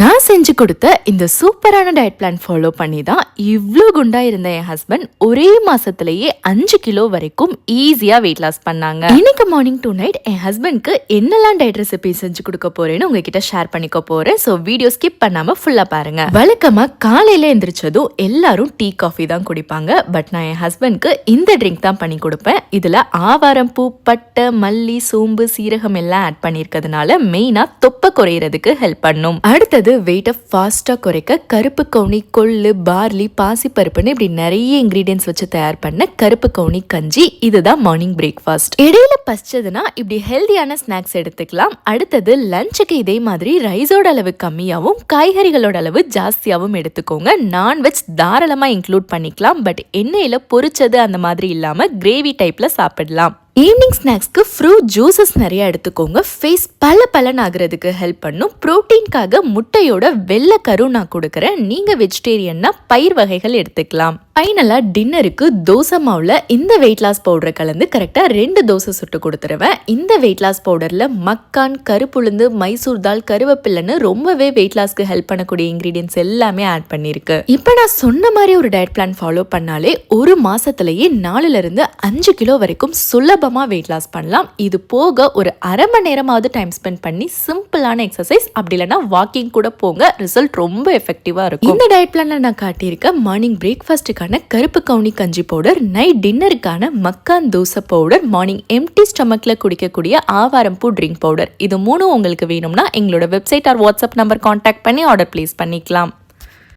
நான் செஞ்சு கொடுத்த இந்த சூப்பரான டயட் பிளான் ஃபாலோ பண்ணி தான் இவ்வளோ குண்டாக இருந்த என் ஹஸ்பண்ட் ஒரே மாசத்திலேயே அஞ்சு கிலோ வரைக்கும் ஈஸியாக வெயிட் லாஸ் பண்ணாங்க. இன்னைக்கு மார்னிங் டு நைட் என் ஹஸ்பண்ட்க்கு என்னெல்லாம் டயட் ரெசிபி செஞ்சு கொடுக்க போறேன்னு உங்ககிட்ட ஷேர் பண்ணிக்க போறேன். ஸோ வீடியோ ஸ்கிப் பண்ணாம ஃபுல்லா பாருங்க. வழக்கமாக காலையில எந்திரிச்சதும் எல்லாரும் டீ காஃபி தான் குடிப்பாங்க. பட் நான் என் ஹஸ்பண்ட்க்கு இந்த ட்ரிங்க் தான் பண்ணி கொடுப்பேன். இதில் ஆவாரம் பூ பட்டை மல்லி சோம்பு சீரகம் எல்லாம் ஆட் பண்ணியிருக்கிறதுனால மெயினாக தொப்பை குறையிறதுக்கு ஹெல்ப் பண்ணும். அடுத்தது வெயிட்டை ஃபாஸ்ட்டாக குறைக்க கருப்பு கவுனி கொள்ளு பார்லி பாசிப்பருப்புன்னு இப்படி நிறைய இன்க்ரீடியன்ஸ் வச்சு தயார் பண்ண கருப்பு கவுனி கஞ்சி இதுதான் மார்னிங் பிரேக்ஃபாஸ்ட் இடையில பசிச்சதுன்னா இப்படி ஹெல்தியான ஸ்நாக்ஸ் எடுத்துக்கலாம். அடுத்தது லஞ்சுக்கு இதே மாதிரி ரைஸோட அளவு கம்மியாகவும் காய்கறிகளோட அளவு ஜாஸ்தியாகவும் எடுத்துக்கோங்க. நான்வெஜ் தாராளமாக இன்க்ளூட் பண்ணிக்கலாம். பட் எண்ணெயில் பொரிச்சது அந்த மாதிரி இல்லாமல் கிரேவி டைப்பில் சாப்பிடலாம். ஈவினிங் ஸ்நாக்ஸ்க்கு ஃப்ரூட் ஜூஸஸ் நிறைய எடுத்துக்கோங்க. ஃபேஸ் பல பலன் ஆகிறதுக்கு ஹெல்ப் பண்ணும் ப்ரோட்டீன்காக முட்டையோட வெள்ளை கரு நான் கொடுக்குறேன் நீங்கள் வெஜிடேரியன்னா பயிர் வகைகள் எடுத்துக்கலாம். ஃபைனலாக டின்னருக்கு தோசை மாவில் இந்த வெயிட் லாஸ் பவுடரை கலந்து கரெக்டாக ரெண்டு தோசை சுட்டு கொடுத்துருவேன் இந்த வெயிட் லாஸ் பவுடரில் மக்கான் கருப்புளுந்து மைசூர் தால் கருவேப்பில்லைன்னு ரொம்பவே வெயிட் லாஸ்க்கு ஹெல்ப் பண்ணக்கூடிய இன்க்ரீடியன்ஸ் எல்லாமே ஆட் பண்ணியிருக்கு இப்போ நான் சொன்ன மாதிரி ஒரு டயட் பிளான் ஃபாலோ பண்ணாலே ஒரு மாதத்துலேயே நாலுலேருந்து அஞ்சு கிலோ வரைக்கும் சுலபமாக வெயிட் லாஸ் பண்ணலாம். இது போக ஒரு அரை மணி நேரமாவது டைம் ஸ்பெண்ட் பண்ணி சிம்பிளான எக்ஸசைஸ் அப்படி இல்லைன்னா வாக்கிங் கூட போங்க. ரிசல்ட் ரொம்ப எஃபெக்டிவாக இருக்கும். இந்த டயட் பிளானில் நான் காட்டியிருக்க மார்னிங் பிரேக்ஃபாஸ்ட்டுக்கான கருப்பு கவுனி கஞ்சி பவுடர் நைட் டின்னருக்கான மக்கான் தோசை பவுடர் மார்னிங் எம்டி ஸ்டமக்கில் குடிக்கக்கூடிய ஆவாரம் பூ ட்ரிங்க் பவுடர். இது மூணும் உங்களுக்கு வேணும்னா எங்களோட website or WhatsApp number contact பண்ணி ஆர்டர் ப்ளேஸ் பண்ணிக்கலாம்.